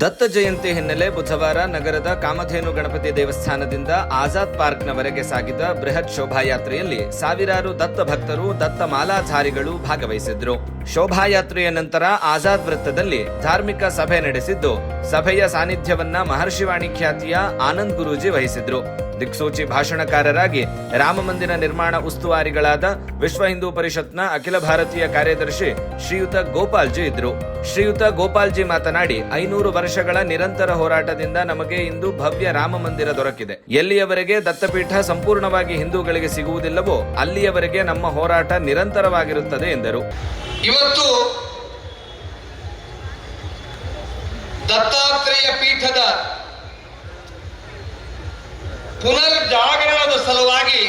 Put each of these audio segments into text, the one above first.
ದತ್ತ ಜಯಂತಿ ಹಿನ್ನೆಲೆ ಬುಧವಾರ ನಗರದ ಕಾಮಧೇನು ಗಣಪತಿ ದೇವಸ್ಥಾನದಿಂದ ಆಜಾದ್ ಪಾರ್ಕ್ನವರೆಗೆ ಸಾಗಿದ ಬೃಹತ್ ಶೋಭಾಯಾತ್ರೆಯಲ್ಲಿ ಸಾವಿರಾರು ದತ್ತ ಭಕ್ತರು, ದತ್ತ ಮಾಲಾಧಾರಿಗಳು ಭಾಗವಹಿಸಿದ್ರು. ಶೋಭಾಯಾತ್ರೆಯ ನಂತರ ಆಜಾದ್ ವೃತ್ತದಲ್ಲಿ ಧಾರ್ಮಿಕ ಸಭೆ ನಡೆಸಿದ್ದು, ಸಭೆಯ ಸಾನ್ನಿಧ್ಯವನ್ನ ಮಹರ್ಷಿವಾಣಿ ಖ್ಯಾತಿಯ ಆನಂದ್ ಗುರೂಜಿ ವಹಿಸಿದ್ರು. ದಿಕ್ಸೂಚಿ ಭಾಷಣಕಾರರಾಗಿ ರಾಮಮಂದಿರ ನಿರ್ಮಾಣ ಉಸ್ತುವಾರಿಗಳಾದ ವಿಶ್ವ ಹಿಂದೂ ಪರಿಷತ್ನ ಅಖಿಲ ಭಾರತೀಯ ಕಾರ್ಯದರ್ಶಿ ಶ್ರೀಯುತ ಗೋಪಾಲ್ಜಿ ಇದ್ರು. ಶ್ರೀಯುತ ಗೋಪಾಲ್ಜಿ ಮಾತನಾಡಿ, ಐನೂರು ವರ್ಷಗಳ ನಿರಂತರ ಹೋರಾಟದಿಂದ ನಮಗೆ ಇಂದು ಭವ್ಯ ರಾಮ ಮಂದಿರ ದೊರಕಿದೆ. ಎಲ್ಲಿಯವರೆಗೆ ದತ್ತಪೀಠ ಸಂಪೂರ್ಣವಾಗಿ ಹಿಂದೂಗಳಿಗೆ ಸಿಗುವುದಿಲ್ಲವೋ ಅಲ್ಲಿಯವರೆಗೆ ನಮ್ಮ ಹೋರಾಟ ನಿರಂತರವಾಗಿರುತ್ತದೆ, ಎಂದರು. ಇವತ್ತು ದತ್ತಾತ್ರೇಯ ಪೀಠದ ಪುನರ್ಜಾಗರಣದ ಸಲುವಾಗಿ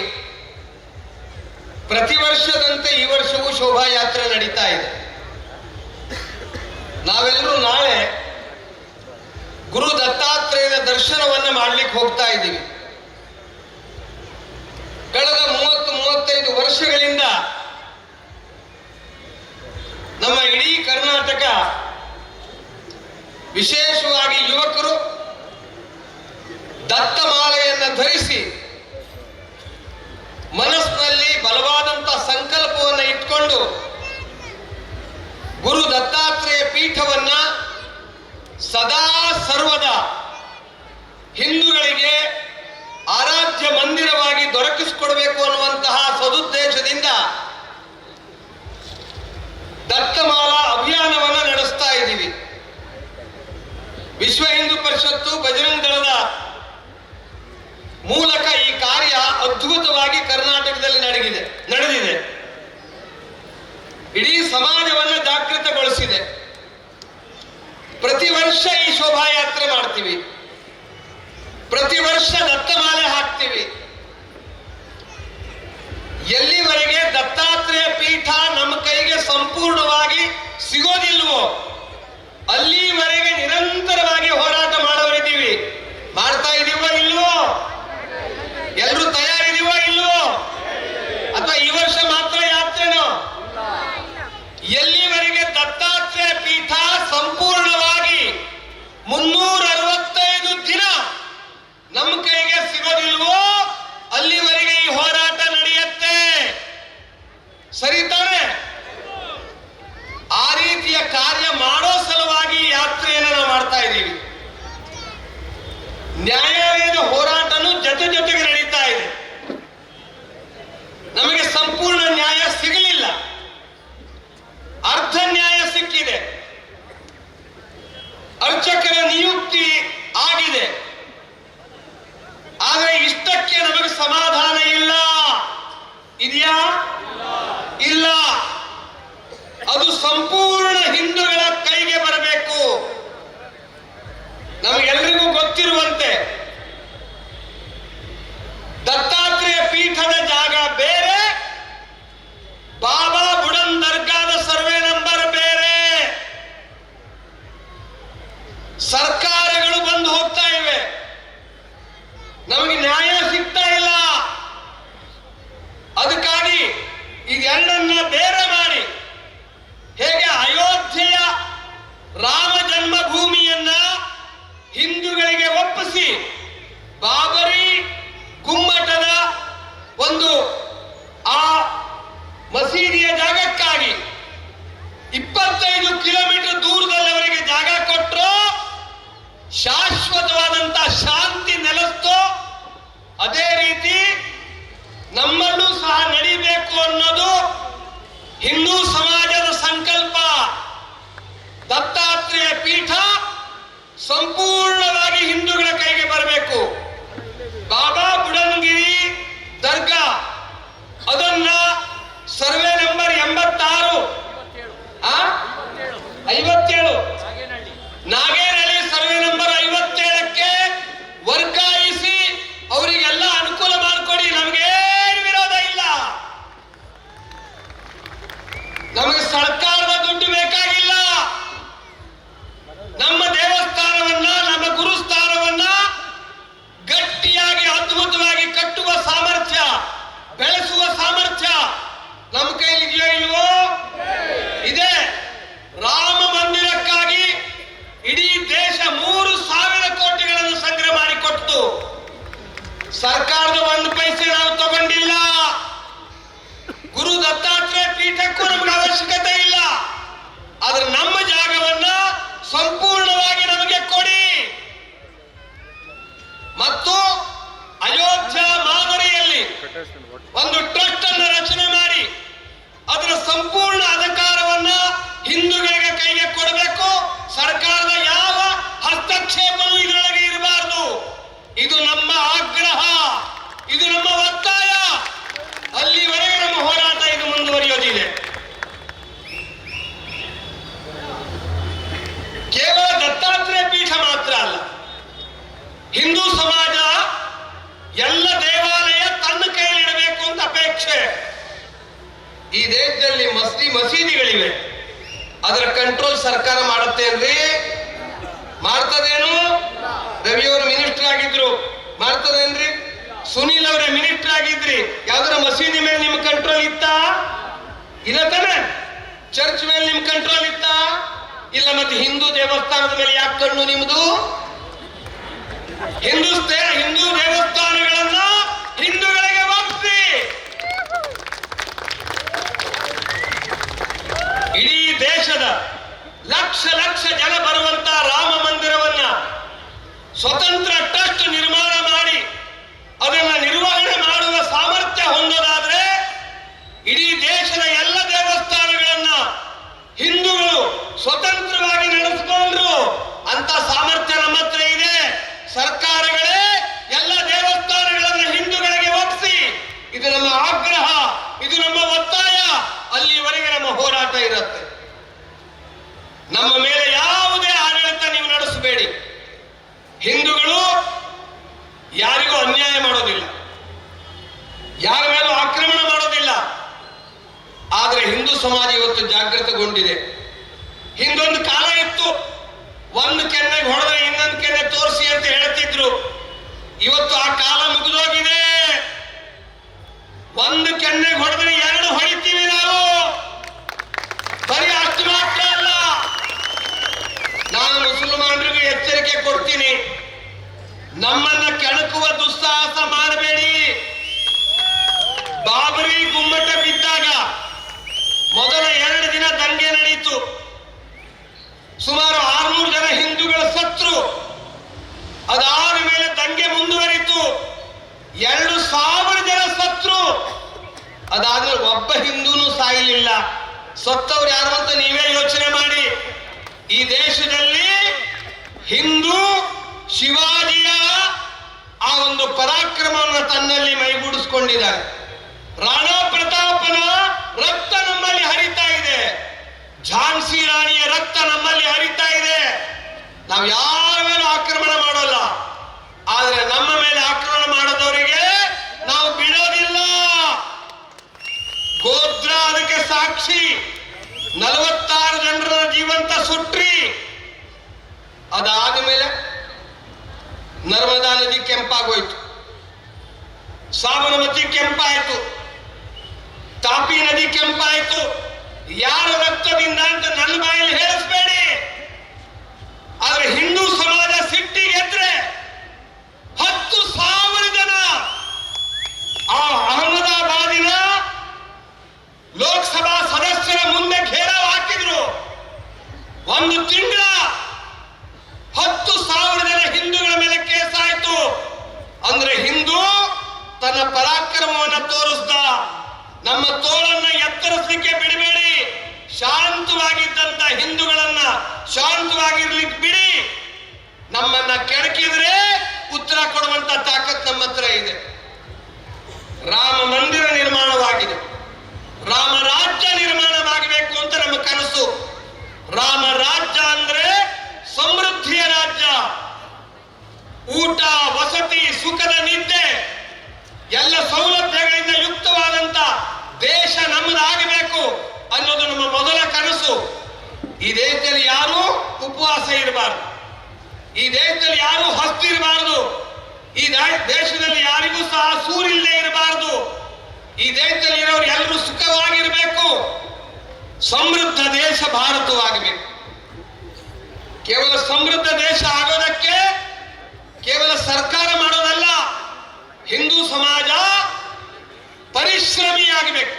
ಪ್ರತಿ ವರ್ಷದಂತೆ ಈ ವರ್ಷವೂ ಶೋಭಾಯಾತ್ರೆ ನಡೀತಾ ಇದೆ. ನಾವೆಲ್ಲರೂ ನಾಳೆ ಗುರು ದತ್ತಾತ್ರೇಯನ ದರ್ಶನವನ್ನು ಮಾಡ್ಲಿಕ್ಕೆ ಹೋಗ್ತಾ ಇದ್ದೀವಿ. ಕಳೆದ ಮೂವತ್ತು ಮೂವತ್ತೈದು ವರ್ಷಗಳಿಂದ ನಮ್ಮ ಇಡೀ ಕರ್ನಾಟಕ ವಿಶೇಷವಾಗಿ ಯುವಕರು ದತ್ತಮಾಲೆಯನ್ನ ಧರಿಸಿ ಮನಸ್ಸಿನಲ್ಲಿ ಬಲವಾದಂತ ಸಂಕಲ್ಪವನ್ನು ಇಟ್ಕೊಂಡು ಗುರು ದತ್ತಾತ್ರೇಯ ಪೀಠವನ್ನ ಸದಾ ಸರ್ವದ ಹಿಂದೂಗಳಿಗೆ ಆರಾಧ್ಯ ಮಂದಿರವಾಗಿ ದೊರಕಿಸಿಕೊಡಬೇಕು ಅನ್ನುವಂತಹ ಸದುದ್ದೇಶದಿಂದ ಒಂದು ಆ ಮಸೀದಿಯ ಜಾಗಕ್ಕಾಗಿ ಇಪ್ಪತ್ತೈದು ಕಿಲೋಮೀಟರ್ ದೂರದಲ್ಲಿ ಅವರಿಗೆ ಜಾಗ ಕೊಟ್ಟರು ಶಾಶ್ವತವಾದಂತ ಶಾಂತಿ ನೆಲೆಸ್ತೋ. ಅದೇ ರೀತಿ ನಮ್ಮಲ್ಲೂ ಸಹ ನಡಿಬೇಕು ಅನ್ನೋದು ಹಿಂದೂ ಸಮಾಜದ ಸಂಕಲ್ಪ. ದತ್ತಾತ್ರೇಯ ಪೀಠ ಸಂಪೂರ್ಣವಾಗಿ ಹಿಂದೂಗಳ ಕೈಗೆ ಬರಬೇಕು. ಮಾಡ್ತದೇನ್ರಿ ಸುನೀಲ್ ಅವರೇ ಮಿನಿಸ್ಟರ್ ಆಗಿದ್ರಿ. ಯಾವ್ದಾರ ಮಸೀದಿ ಮೇಲೆ ನಿಮ್ ಕಂಟ್ರೋಲ್ ಇತ್ತಾ? ಇಲ್ಲ ತಾನೆ? ಚರ್ಚ್ ಮೇಲೆ ನಿಮ್ ಕಂಟ್ರೋಲ್ ಇತ್ತಾ? ಇಲ್ಲ ಮತ್ತೆ ಹಿಂದೂ ದೇವಸ್ಥಾನದ ಮೇಲೆ ಯಾಕೆ ಕಣ್ಣು ನಿಮ್ದು? ಹಿಂದೂಸ್ತೇ ಹಿಂದೂ ದೇವಸ್ಥಾನಗಳನ್ನ ಹಿಂದೂಗಳಿಗೆ ಒಪ್ಪಿಸಿ ಇಡೀ ದೇಶದ ಲಕ್ಷ ಲಕ್ಷ ಜನ ಬರುವಂತ ರಾಮ ಮಂದಿರವನ್ನ ಸ್ವತಂತ್ರ ಟ್ರಸ್ಟ್ ನಿರ್ಮಾಣ ಮಾಡಿ ಅದನ್ನು ನಿರ್ವಹಣೆ ಮಾಡುವ ಸಾಮರ್ಥ್ಯ ಹೊಂದೋದಾದ್ರೆ ಇಡೀ ದೇಶದ ಎಲ್ಲ ದೇವಸ್ಥಾನಗಳನ್ನ ಹಿಂದೂಗಳು ಸ್ವತಂತ್ರವಾಗಿ ನಡೆಸಿಕೊಂಡ್ರು ಅಂತ ಸಾಮರ್ಥ್ಯ ನಮ್ಮ ಹತ್ರ ಇದೆ ಸರ್ಕಾರಗಳೇ ಎಲ್ಲ ದೇವಸ್ಥಾನಗಳನ್ನು ಹಿಂದೂಗಳಿಗೆ ಒಪ್ಪಿಸಿ ಇದು ನಮ್ಮ ಆಗ್ರಹ ಇದು ನಮ್ಮ ಒತ್ತಾಯ ಅಲ್ಲಿವರೆಗೆ ನಮ್ಮ ಹೋರಾಟ ಇರುತ್ತೆ ನಮ್ಮ ಮೇಲೆ ಯಾವುದೇ ಆಡಳಿತ ನೀವು ನಡೆಸಬೇಡಿ ಹಿಂದೂಗಳು ಯಾರಿಗೂ ಅನ್ಯಾಯ ಮಾಡೋದಿಲ್ಲ ಯಾರ ಮೇಲೂ ಆಕ್ರಮಣ ಮಾಡೋದಿಲ್ಲ ಆದ್ರೆ ಹಿಂದೂ ಸಮಾಜ ಇವತ್ತು ಜಾಗೃತಗೊಂಡಿದೆ. ಹಿಂದೊಂದು ಕಾಲ ಇತ್ತು, ಒಂದು ಕೆನ್ನೆ ಹೊಡೆದ್ರೆ ಇನ್ನೊಂದು ಕೆನ್ನೆ ತೋರಿಸಿ ಅಂತ ಹೇಳ್ತಿದ್ರು. ಇವತ್ತು ಆ ಕಾಲ ಮುಗಿದೋಗಿದೆ. ಒಂದು ಕೆನ್ನೆ ಹೊಡೆದ್ರೆ ಎರಡು ಹೊಡಿತೀವಿ ನಾವು. ಬರೀ ಅಷ್ಟು ಮಾತ್ರ ಅಲ್ಲ. ನಾನು ಮುಸಲ್ಮಾನರಿಗೂ ಎಚ್ಚರಿಕೆ ಕೊಡ್ತೀನಿ. ನಮ್ಮನ್ನ ಕೆಣಕುವ ದುಸ್ಸಾಹಸ ಮಾಡಬೇಡಿ. ಬಾಬರಿ ಗುಮ್ಮಟ ಬಿದ್ದಾಗ ಮೊದಲ ಎರಡು ದಿನ ದಂಗೆ ನಡೆಯಿತು ಸುಮಾರು ಆರ್ನೂರು ಜನ ಹಿಂದೂಗಳ ಸತ್ರು. ಅದಾದ ಮೇಲೆ ದಂಗೆ ಮುಂದುವರಿತು. ಎರಡು ಸಾವಿರ ಜನ ಸತ್ರು. ಅದಾದ್ಮೇಲೆ ಒಬ್ಬ ಹಿಂದೂನು ಸಾಯಲಿಲ್ಲ. ಸತ್ತವ್ರು ಯಾರು ಅಂತ ನೀವೇ ಯೋಚನೆ ಮಾಡಿ. ಈ ದೇಶದಲ್ಲಿ ಹಿಂದೂ ಶಿವಾಜಿಯ ಆ ಒಂದು ಪರಾಕ್ರಮವನ್ನು ತನ್ನಲ್ಲಿ ಮೈಗೂಡಿಸ್ಕೊಂಡಿದ್ದಾರೆ. ರಾಣಾ ಪ್ರತಾಪನ ರಕ್ತ ನಮ್ಮಲ್ಲಿ ಹರಿತಾ ಇದೆ. ಝಾನ್ಸಿ ರಾಣಿಯ ರಕ್ತ ನಮ್ಮಲ್ಲಿ ಹರಿತಾ ಇದೆ. ನಾವು ಯಾರ ಮೇಲೂ ಆಕ್ರಮಣ ಮಾಡೋಲ್ಲ. ಆದ್ರೆ ನಮ್ಮ ಮೇಲೆ ಆಕ್ರಮಣ ಮಾಡದವರಿಗೆ ನಾವು ಬಿಡೋದಿಲ್ಲ. ಗೋತ್ರ ಅದಕ್ಕೆ ಸಾಕ್ಷಿ. ನಲವತ್ತಾರು ಜನರ ಜೀವಂತ ಸುಟ್ರಿ. ಅದಾದ ಮೇಲೆ ನರ್ಮದಾ ನದಿ ಕೆಂಪಾಗೋಯ್ತು. ಸಾಬರಮತಿ ಕೆಂಪಾಯ್ತು. ತಾಪಿ ನದಿ ಕೆಂಪಾಯ್ತು. ಯಾರ ರಕ್ತದಿಂದ ಅಂತ ನನ್ನ ಬಾಯಲ್ಲಿ ಹೇಳಿಸ್ಬೇಡಿ. ಆದ್ರೆ ಹಿಂದೂ ಸಮಾಜ ಸಿಟ್ಟಿಗೆದ್ರೆ ಹತ್ತು ಸಾವಿರ ಜನ ಆ ಅಹಮದಾಬಾದಿನ ಲೋಕಸಭಾ ಸದಸ್ಯರ ಮುಂದೆ ಘೇರಾವ್ ಹಾಕಿದ್ರು ಒಂದು ತಿಂಗಳ ಹತ್ತು ಸಾವಿರ ಜನ ಹಿಂದೂಗಳ ಮೇಲೆ ಕೇಸ್ ಆಯ್ತು ಅಂದ್ರೆ ಹಿಂದೂ ತನ್ನ ಪರಾಕ್ರಮವನ್ನ ತೋರಿಸ್ದ ನಮ್ಮ ತೋಳನ್ನ ಎತ್ತರಿಸಲಿಕ್ಕೆ ಬಿಡಬೇಡಿ ಶಾಂತವಾಗಿದ್ದಂತ ಹಿಂದೂಗಳನ್ನ ಶಾಂತವಾಗಿರ್ಲಿಕ್ಕೆ ಬಿಡಿ ನಮ್ಮನ್ನ ಕೆಣಕಿದ್ರೆ ಉತ್ತರ ಕೊಡುವಂತ ತಾಕತ್ ನಮ್ಮ ಹತ್ರ ಇದೆ ರಾಮ ಮಂದಿರ ನಿರ್ಮಾಣವಾಗಿದೆ ರಾಮ ರಾಜ್ಯ ನಿರ್ಮಾಣವಾಗಬೇಕು ಅಂತ ನಮ್ಮ ಕನಸು ರಾಮ ರಾಜ್ಯ ಅಂದ್ರೆ ಸಮೃದ್ಧಿಯ ರಾಜ್ಯ ಊಟ ವಸತಿ ಸುಖದ ನಿದ್ದೆ ಎಲ್ಲ ಸೌಲಭ್ಯಗಳಿಂದ ಯುಕ್ತವಾದಂತ ದೇಶ ನಮ್ಮದಾಗಬೇಕು ಅನ್ನೋದು ನಮ್ಮ ಮೊದಲ ಕನಸು ಈ ದೇಶದಲ್ಲಿ ಯಾರು ಉಪವಾಸ ಇರಬಾರದು. ಈ ದೇಶದಲ್ಲಿ ಯಾರೂ ಹಸ್ತಿರಬಾರದು ಈ ದೇಶದಲ್ಲಿ ಯಾರಿಗೂ ಸಹ ಸೂರಿಲ್ಲದೆ ಇರಬಾರದು. ಈ ದೇಶದಲ್ಲಿ ಇರೋರು ಎಲ್ಲರೂ ಸುಖವಾಗಿರಬೇಕು. ಸಮೃದ್ಧ ದೇಶ ಭಾರತವಾಗಬೇಕು ಕೇವಲ ಸಮೃದ್ಧ ದೇಶ ಆಗೋದಕ್ಕೆ ಕೇವಲ ಸರ್ಕಾರ ಮಾಡೋದಲ್ಲ, ಹಿಂದೂ ಸಮಾಜ ಪರಿಶ್ರಮಿಯಾಗಬೇಕು.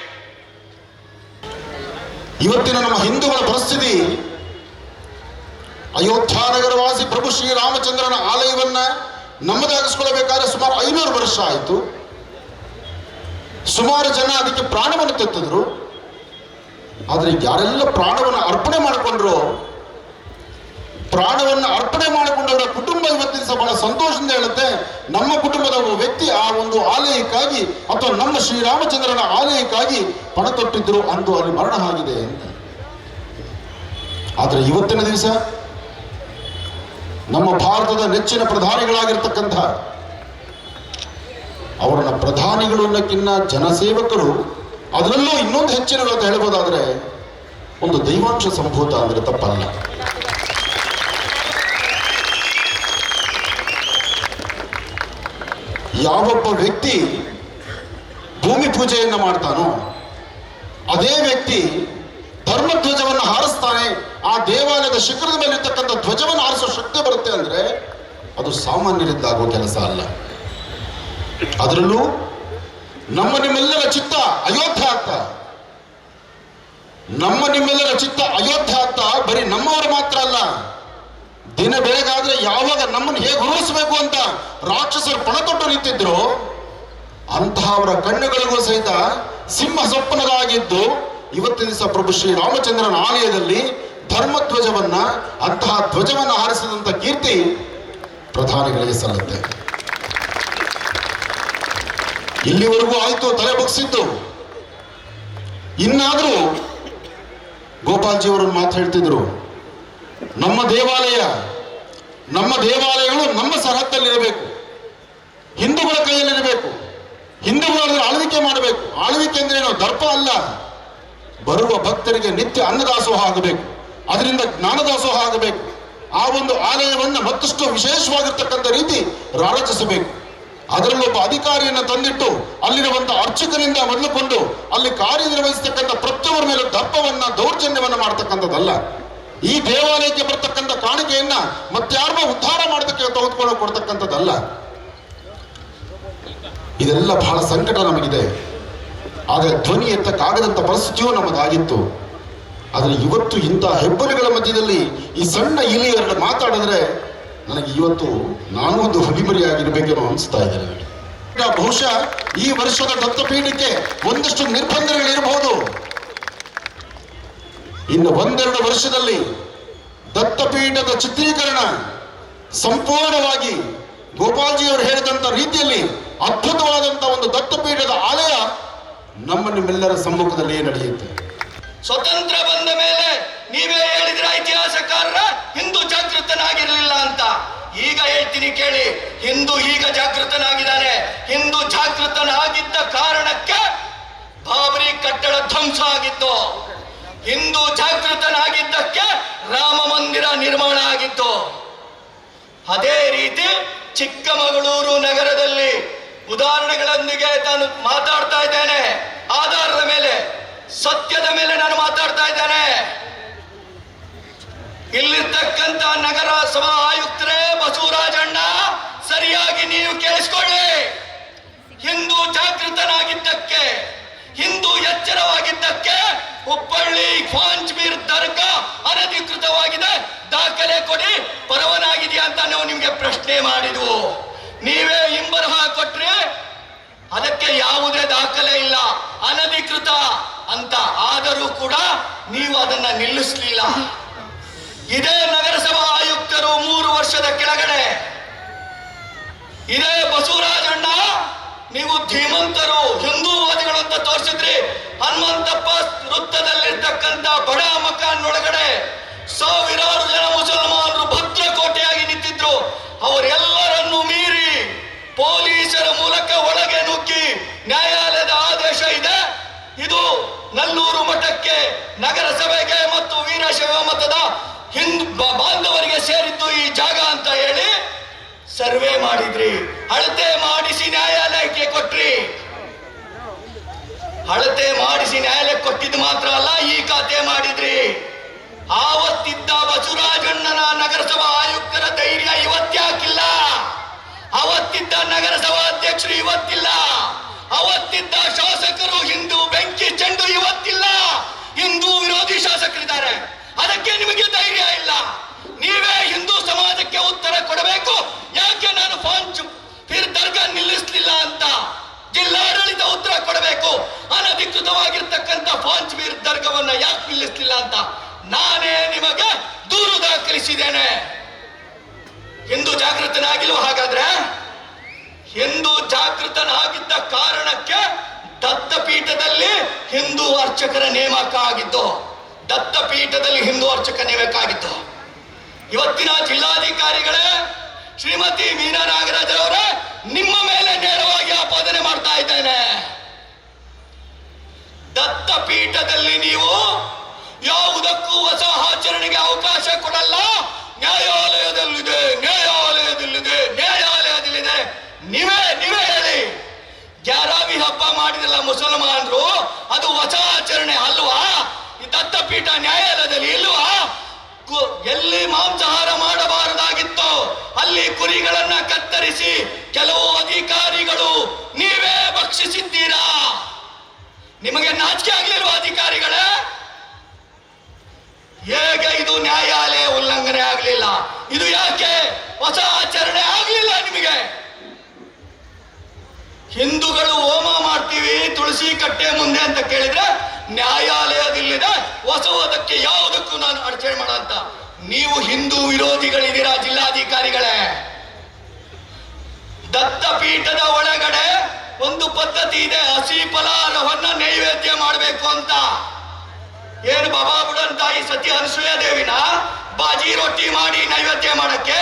ಇವತ್ತಿನ ನಮ್ಮ ಹಿಂದೂಗಳ ಪರಿಸ್ಥಿತಿ ಅಯೋಧ್ಯ ನಗರವಾಸಿ ಪ್ರಭು ಶ್ರೀರಾಮಚಂದ್ರನ ಆಲಯವನ್ನ ನಮ್ಮದಾಗಿಸ್ಕೊಳ್ಬೇಕಾದ್ರೆ ಸುಮಾರು ಐನೂರು ವರ್ಷ ಆಯಿತು. ಸುಮಾರು ಜನ ಅದಕ್ಕೆ ಪ್ರಾಣವನ್ನು ತೆತ್ತಿದ್ರು. ಆದರೆ ಯಾರೆಲ್ಲ ಪ್ರಾಣವನ್ನು ಅರ್ಪಣೆ ಮಾಡಿಕೊಂಡ್ರು, ಪ್ರಾಣವನ್ನು ಅರ್ಪಣೆ ಮಾಡಿಕೊಂಡವರ ಕುಟುಂಬ ಇವತ್ತಿನ ಸಹ ಬಹಳ ಸಂತೋಷದಿಂದ ಹೇಳುತ್ತೆ, ನಮ್ಮ ಕುಟುಂಬದ ಒಬ್ಬ ವ್ಯಕ್ತಿ ಆ ಒಂದು ಆಲಯಕ್ಕಾಗಿ ಅಥವಾ ನಮ್ಮ ಶ್ರೀರಾಮಚಂದ್ರನ ಆಲಯಕ್ಕಾಗಿ ಪಣ ತೊಟ್ಟಿದ್ರು ಅಂದು ಅಲ್ಲಿ ಮರಣ ಆಗಿದೆ ಅಂತ. ಆದರೆ ಇವತ್ತಿನ ದಿವಸ ನಮ್ಮ ಭಾರತದ ನೆಚ್ಚಿನ ಪ್ರಧಾನಿಗಳಾಗಿರ್ತಕ್ಕಂಥ ಅವರನ್ನ ಪ್ರಧಾನಿಗಳು ಅನ್ನೋಕ್ಕಿನ್ನ ಜನಸೇವಕರು, ಅದರಲ್ಲೂ ಇನ್ನೊಂದು ಹೆಚ್ಚಿನ ಅಂತ ಹೇಳ್ಬೋದಾದ್ರೆ ಒಂದು ದೈವಾಂಶ ಸಂಭೂತ ಅಂದ್ರೆ ತಪ್ಪಲ್ಲ. ಯಾವೊಬ್ಬ ವ್ಯಕ್ತಿ ಭೂಮಿ ಪೂಜೆಯನ್ನು ಮಾಡ್ತಾನೋ, ಅದೇ ವ್ಯಕ್ತಿ ಧರ್ಮಧ್ವಜವನ್ನು ಹಾರಿಸ್ತಾನೆ ಆ ದೇವಾಲಯದ ಶಿಖರದ ಮೇಲೆ ಇರ್ತಕ್ಕಂಥ ಧ್ವಜವನ್ನು ಆರಿಸೋ ಶಕ್ತಿ ಬರುತ್ತೆ ಅಂದ್ರೆ ಅದು ಸಾಮಾನ್ಯರಿದ್ದಾಗುವ ಕೆಲಸ ಅಲ್ಲ. ಅದರಲ್ಲೂ ನಮ್ಮ ನಿಮ್ಮೆಲ್ಲರ ಚಿತ್ತ ಅಯೋಧ್ಯೆ ಆಗ್ತಾ. ನಮ್ಮ ನಿಮ್ಮೆಲ್ಲರ ಚಿತ್ತ ಅಯೋಧ್ಯೆ ಆಗ್ತಾ, ಬರೀ ನಮ್ಮವರು ಮಾತ್ರ ಅಲ್ಲ. ದಿನ ಬೆಳಗಾದ್ರೆ ಯಾವಾಗ ನಮ್ಮನ್ನು ಹೇಗೆ ಉಳಿಸಬೇಕು ಅಂತ ರಾಕ್ಷಸರು ಪಣ ತೊಟ್ಟು ನಿಂತಿದ್ರು ಅಂತಹವರ ಕಣ್ಣುಗಳಿಗೂ ಸಹಿತ ಸಿಂಹ ಸೊಪ್ಪನದಾಗಿದ್ದು, ಇವತ್ತಿನ ದಿವಸ ಪ್ರಭು ಶ್ರೀ ರಾಮಚಂದ್ರನ ಆಲಯದಲ್ಲಿ ಧರ್ಮಧ್ವಜವನ್ನ, ಅಂತಹ ಧ್ವಜವನ್ನ ಹಾರಿಸಿದಂತ ಕೀರ್ತಿ ಪ್ರಧಾನಿಗಳಿಗೆ ಸಲ್ಲುತ್ತೆ. ಇಲ್ಲಿವರೆಗೂ ಆಯ್ತು, ತಲೆ ಬಗ್ಸಿದ್ದು. ಇನ್ನಾದರೂ ಗೋಪಾಲ್ಜಿ ಅವರನ್ನು ಮಾತು ಹೇಳ್ತಿದ್ರು. ನಮ್ಮ ದೇವಾಲಯ, ನಮ್ಮ ದೇವಾಲಯಗಳು ನಮ್ಮ ಸರಹತ್ತಲ್ಲಿರಬೇಕು. ಹಿಂದೂಗಳ ಕೈಯಲ್ಲಿರಬೇಕು. ಹಿಂದೂಗಳ ಆಳ್ವಿಕೆ ಮಾಡಬೇಕು. ಆಳ್ವಿಕೆ ಅಂದ್ರೆ ಏನು? ದರ್ಪ ಅಲ್ಲ. ಬರುವ ಭಕ್ತರಿಗೆ ನಿತ್ಯ ಅನ್ನದಾಸೋಹ ಆಗಬೇಕು. ಅದರಿಂದ ಜ್ಞಾನದಾಸೋಹ ಆಗಬೇಕು. ಆ ಒಂದು ಆಲಯವನ್ನು ಮತ್ತಷ್ಟು ವಿಶೇಷವಾಗಿರ್ತಕ್ಕಂಥ ರೀತಿ ರಾರಚಿಸಬೇಕು. ಅದರಲ್ಲೊಬ್ಬ ಅಧಿಕಾರಿಯನ್ನು ತಂದಿಟ್ಟು ಅಲ್ಲಿರುವಂಥ ಅರ್ಚಕರಿಂದ ಮೊದಲುಕೊಂಡು ಅಲ್ಲಿ ಕಾರ್ಯನಿರ್ವಹಿಸತಕ್ಕಂಥ ಪ್ರತಿಯೊಬ್ಬರ ಮೇಲೆ ದರ್ಪವನ್ನ ದೌರ್ಜನ್ಯವನ್ನ ಮಾಡ್ತಕ್ಕಂಥದ್ದಲ್ಲ. ಈ ದೇವಾಲಯಕ್ಕೆ ಬರ್ತಕ್ಕಂಥ ಕಾಣಿಕೆಯನ್ನ ಮತ್ತಾರೋ ಉದ್ಧಾರ ಮಾಡೋದಕ್ಕೆ ತೆಗೆದುಕೊಂಡು ಕೊಡ್ತಕ್ಕಂಥದ್ದಲ್ಲ. ಇದೆಲ್ಲ ಬಹಳ ಸಂಕಟ ನಮಗಿದೆ. ಆದರೆ ಧ್ವನಿ ಎತ್ತಕ್ಕಾಗದಂತ ಪರಿಸ್ಥಿತಿಯೂ ನಮ್ಮದಾಗಿತ್ತು. ಆದರೆ ಇವತ್ತು ಇಂಥ ಹೆಬ್ಬರಿಗಳ ಮಧ್ಯದಲ್ಲಿ ಈ ಸಣ್ಣ ಇಲಿಯರನ್ನು ಮಾತಾಡಿದ್ರೆ ನನಗೆ ಇವತ್ತು ನಾನು ಒಂದು ಹುಲಿಮರಿಯಾಗಿರ್ಬೇಕೇನೋ ಅನಿಸ್ತಾ ಇದೆ ನನಗೆ. ಈಗ ಬಹುಶಃ ಈ ವರ್ಷದ ದತ್ತಪೀಠಕ್ಕೆ ಒಂದಷ್ಟು ನಿರ್ಬಂಧಗಳಿರಬಹುದು. ಇನ್ನು ಒಂದೆರಡು ವರ್ಷದಲ್ಲಿ ದತ್ತಪೀಠದ ಚಿತ್ರೀಕರಣ ಸಂಪೂರ್ಣವಾಗಿ ಗೋಪಾಲ್ಜಿ ಅವರು ಹೇಳಿದಂತ ರೀತಿಯಲ್ಲಿ ಅದ್ಭುತವಾದಂತಹ ಒಂದು ದತ್ತಪೀಠದ ಆಲಯ ನಮ್ಮ ನಿಮ್ಮೆಲ್ಲರ ಸಮ್ಮುಖದಲ್ಲಿ ನಡೆಯುತ್ತೆ. ಸ್ವತಂತ್ರ ಬಂದ ಮೇಲೆ ನೀವೇ ಹೇಳಿದ್ರ ಇತಿಹಾಸಕಾರರ ಹಿಂದೂ ಜಾಗೃತನಾಗಿರಲಿಲ್ಲ ಅಂತ. ಈಗ ಹೇಳ್ತೀನಿ ಕೇಳಿ, ಹಿಂದೂ ಈಗ ಜಾಗೃತನಾಗಿದ್ದಾನೆ. ಹಿಂದೂ ಜಾಗೃತನಾಗಿದ್ದ ಕಾರಣಕ್ಕೆ ಬಾಬರಿ ಕಟ್ಟಡ ಧ್ವಂಸ ಆಗಿತ್ತು. ಹಿಂದೂ ಜಾಗೃತನಾಗಿದ್ದಕ್ಕೆ ರಾಮ ಮಂದಿರ ನಿರ್ಮಾಣ ಆಗಿತ್ತು. ಅದೇ ರೀತಿ ಚಿಕ್ಕಮಗಳೂರು ನಗರದಲ್ಲಿ ಉದಾಹರಣೆಗಳೊಂದಿಗೆ ನಾನು ಮಾತಾಡ್ತಾ ಇದ್ದೇನೆ. ಆಧಾರದ ಮೇಲೆ ಸತ್ಯದ ಮೇಲೆ ನಾನು ಮಾತಾಡ್ತಾ ಇದ್ದೇನೆ. ಇಲ್ಲಿರ್ತಕ್ಕಂತ ನಗರ ಸಭಾ ಆಯುಕ್ತರೇ ಬಸವರಾಜಣ್ಣ, ಸರಿಯಾಗಿ ನೀವು ಕೇಳಿಸ್ಕೊಳ್ಳಿ. ಹಿಂದೂ ಜಾಗೃತನಾಗಿದ್ದಕ್ಕೆ, ಹಿಂದೂ ಎಚ್ಚರವಾಗಿದ್ದಕ್ಕೆ ಹುಬ್ಬಳ್ಳಿ ಫಾಂಚ್ಬೀರ್ ದರ್ಗಾ ಅನಧಿಕೃತವಾಗಿದೆ. ದಾಖಲೆ ಕೊಡಿ, ಪರವನಾಗಿದೆಯಾ ಅಂತ ನಾವು ನಿಮ್ಗೆ ಪ್ರಶ್ನೆ ಮಾಡಿದ್ವು. ನೀವೇ ಹಿಂಬರಹ ಕೊಟ್ರಿ. ಅದಕ್ಕೆ ಯಾವುದೇ ದಾಖಲೆ ಇಲ್ಲ. ಅನಧಿಕೃತ. ಅಂತ ಆದರೂ ಕೂಡ ನೀವು ಅದನ್ನ ನಿಲ್ಲಿಸಲಿಲ್ಲ. ಇದೇ ನಗರಸಭಾ ಆಯುಕ್ತರು ಮೂರು ವರ್ಷದ ಕೆಳಗಡೆ. ಇದೇ ಬಸವರಾಜಣ್ಣ, ನೀವು ಧೀಮಂತರು, ಹಿಂದೂವಾದಿಗಳು ಅಂತ ತೋರಿಸಿದ್ರಿ. ಹನುಮಂತಪ್ಪ ವೃತ್ತದಲ್ಲಿರ್ತಕ್ಕಂಥ ಬಡ ಮಕಾನ್ ಒಳಗಡೆ ಸಾವಿರಾರು ಜನ ಮುಸಲ್ಮಾನರು ಭದ್ರಕೋಟೆಯಾಗಿ ನಿಂತಿದ್ರು. ಅವರೆಲ್ಲರನ್ನು ಮೀರಿ ಪೊಲೀಸರ ಮೂಲಕ ಒಳಗೆ ನುಗ್ಗಿ ನ್ಯಾಯಾಲಯದ ಆದೇಶ ಇದೆ ಇದು ಮಠಕ್ಕೆ ನಗರಸಭೆಗೆ ಮತ್ತು ವೀರಶೈವ ಮತದ ಹಿಂದ್ ಬಾಂಧವರಿಗೆ ಸೇರಿದ್ದು ಈ ಜಾಗ ಅಂತ ಹೇಳಿ ಸರ್ವೆ ಮಾಡಿದ್ರಿ. ಅಳತೆ ಮಾಡಿಸಿ ನ್ಯಾಯಾಲಯಕ್ಕೆ ಕೊಟ್ರಿ. ಅಳತೆ ಮಾಡಿಸಿ ನ್ಯಾಯಾಲಯಕ್ಕೆ ಕೊಟ್ಟಿದ್ದು ಮಾತ್ರ ಅಲ್ಲ, ಈ ಖಾತೆ ಮಾಡಿದ್ರಿ. ಆವತ್ತಿದ್ದ ಬಸುರಾಜಣ್ಣನ ನಗರಸಭಾ ಆಯುಕ್ತರ ಧೈರ್ಯ ಇವತ್ತ್ಯಾಕಿಲ್ಲ. ಅವತ್ತಿದ್ದ ನಗರಸಭಾ ಅಧ್ಯಕ್ಷರು ಇವತ್ತಿಲ್ಲ. ಅವತ್ತಿದ್ದ ಶಾಸಕರು ಹಿಂದೂ ಬೆಂಕಿ ಚೆಂಡು ಇವತ್ತಿಲ್ಲ. ಹಿಂದೂ ವಿರೋಧಿ ಶಾಸಕರಿದ್ದಾರೆ. ಅದಕ್ಕೆ ನಿಮಗೆ ಧೈರ್ಯ ಇಲ್ಲ. ನೀವೇ ಹಿಂದೂ ಸಮಾಜಕ್ಕೆ ಉತ್ತರ ಕೊಡಬೇಕು. ಯಾಕೆ ನಾನು ಫೋನ್ ಫಿರ್ ದರ್ಗಾ ನಿಲ್ಲಿಸಲಿಲ್ಲ ಅಂತ ಜಿಲ್ಲಾಡಳಿತ ಉತ್ತರ ಕೊಡಬೇಕು. ಅನಧಿಕೃತವಾಗಿರ್ತಕ್ಕಂಥ ಫಾಂಚ್ ವೀರ್ ದರ್ಗವನ್ನ ಯಾಕೆ ನಿಲ್ಲಿಸಲಿಲ್ಲ ಅಂತ ನಾನೇ ನಿಮಗೆ ದೂರು ದಾಖಲಿಸಿದ್ದೇನೆ. ಹಿಂದೂ ಜಾಗೃತನಾಗಿಲ್ವ ಹಾಗಾದ್ರೆ? ಹಿಂದೂ ಜಾಗೃತನಾಗಿದ್ದ ಕಾರಣಕ್ಕೆ ದತ್ತಪೀಠದಲ್ಲಿ ಹಿಂದೂ ಅರ್ಚಕರ ನೇಮಕ ಆಗಿದ್ದು ದತ್ತಪೀಠದಲ್ಲಿ ಹಿಂದೂ ಅರ್ಚಕ ನೇಮಕ ಆಗಿದ್ದು ಇವತ್ತಿನ ಜಿಲ್ಲಾಧಿಕಾರಿಗಳೇ, ಶ್ರೀಮತಿ ಮೀನಾ ನಾಗರಾಜ್ ಅವರೇ, ನಿಮ್ಮ ಮೇಲೆ ನೇರವಾಗಿ ಆಪಾದನೆ ಮಾಡ್ತಾ ಇದ್ದೇನೆ. ದತ್ತಪೀಠದಲ್ಲಿ ನೀವು ಯಾವುದಕ್ಕೂ ಹೊಸ ಆಚರಣೆಗೆ ಅವಕಾಶ ಕೊಡಲ್ಲ ನ್ಯಾಯಾಲಯದಲ್ಲಿದೆ ನ್ಯಾಯಾಲಯದಲ್ಲಿದೆ ನ್ಯಾಯಾಲಯದಲ್ಲಿದೆ ನೀವೇ ನೀವೇ ಹೇಳಿ ಗ್ಯಾರಾವಿ ಹಬ್ಬ ಮಾಡಿದಲ್ಲ ಮುಸಲ್ಮಾನರು, ಅದು ಹೊಸ ಆಚರಣೆ ಅಲ್ವಾ? ಈ ದತ್ತಪೀಠ ನ್ಯಾಯಾಲಯದಲ್ಲಿ ಇಲ್ವಾ? ಎಲ್ಲಿ ಮಾಂಸಾಹಾರ ಮಾಡಬಾರದಾಗಿತ್ತು, ಅಲ್ಲಿ ಕುರಿಗಳನ್ನ ಕತ್ತರಿಸಿ ಕೆಲವು ಅಧಿಕಾರಿಗಳು ನೀವೇ ಭಕ್ಷಿಸಿದ್ದೀರಾ? ನಿಮಗೆ ನಾಚಿಕೆ ಆಗಲಿರುವ ಅಧಿಕಾರಿಗಳೇ? ಹೇಗೆ ಇದು ನ್ಯಾಯಾಲಯ ಉಲ್ಲಂಘನೆ ಆಗಲಿಲ್ಲ? ಇದು ಯಾಕೆ ಹೊಸ ಆಚರಣೆ ಆಗಲಿಲ್ಲ ನಿಮಗೆ? ಹಿಂದೂಗಳು ತುಳಸಿ ಕಟ್ಟೆ ಮುಂದೆ ಅಂತ ಕೇಳಿದ್ರೆ ನ್ಯಾಯಾಲಯದಲ್ಲಿದೆ. ಹೊಸದಕ್ಕೆ ಯಾವುದಕ್ಕೂ ನಾನು ಅಡಚಣೆ ಮಾಡ ಅಂತ. ನೀವು ಹಿಂದೂ ವಿರೋಧಿಗಳಿದ್ದೀರಾ ಜಿಲ್ಲಾಧಿಕಾರಿಗಳೇ? ದತ್ತಪೀಠದ ಒಳಗಡೆ ಒಂದು ಪದ್ಧತಿ ಇದೆ, ಹಸಿ ಫಲಾರವನ್ನ ನೈವೇದ್ಯ ಮಾಡಬೇಕು ಅಂತ. ಏನು ಬಾಬಾ ಬುಡನ್ ತಾಯಿ ಸತಿ ಅನಸೂಯ ದೇವಿನ? ಬಾಜಿ ರೊಟ್ಟಿ ಮಾಡಿ ನೈವೇದ್ಯ ಮಾಡಕ್ಕೆ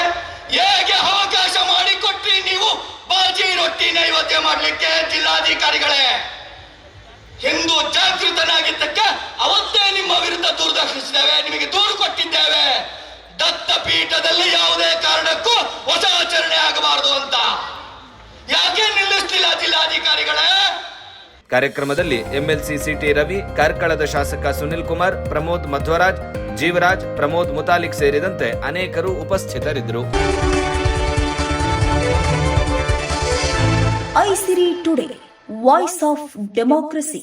ಹೇಗೆ ಅವಕಾಶ ಮಾಡಿ ಕೊಟ್ರಿ ನೀವು? ಬಾಜಿ ರೊಟ್ಟಿ ನೈವೇದ್ಯ ಮಾಡಲಿಕ್ಕೆ ಜಿಲ್ಲಾಧಿಕಾರಿಗಳೇ? ಹಿಂದೂ ಜಾಗೃತನಾಗಿದ್ದಕ್ಕೆ ಅವತ್ತೇ ನಿಮ್ಮ ವಿರುದ್ಧ ದೂರು ದಾಖಲಿಸಿದ್ದೇವೆ ನಿಮಗೆ ದೂರು ಕೊಟ್ಟಿದ್ದೇವೆ. ದತ್ತ ಪೀಠದಲ್ಲಿ ಯಾವುದೇ ಕಾರಣಕ್ಕೂ ಹೊಸ ಆಚರಣೆ ಆಗಬಾರದು ಅಂತ. ಯಾಕೆ ನಿಲ್ಲಿಸ್ತಿಲ್ಲ ಜಿಲ್ಲಾಧಿಕಾರಿಗಳೇ? ಕಾರ್ಯಕ್ರಮದಲ್ಲಿ ಎಂಎಲ್ಸಿ ಸಿಟಿ ರವಿ ಕಾರ್ಕಳದ ಶಾಸಕ ಸುನಿಲ್ ಕುಮಾರ್ ಪ್ರಮೋದ್ ಮಧ್ವರಾಜ್ ಜೀವರಾಜ್ ಪ್ರಮೋದ್ ಮುತಾಲಿಕ್ ಸೇರಿದಂತೆ ಅನೇಕರು ಉಪಸ್ಥಿತರಿದ್ದರು. Isiri today voice of democracy.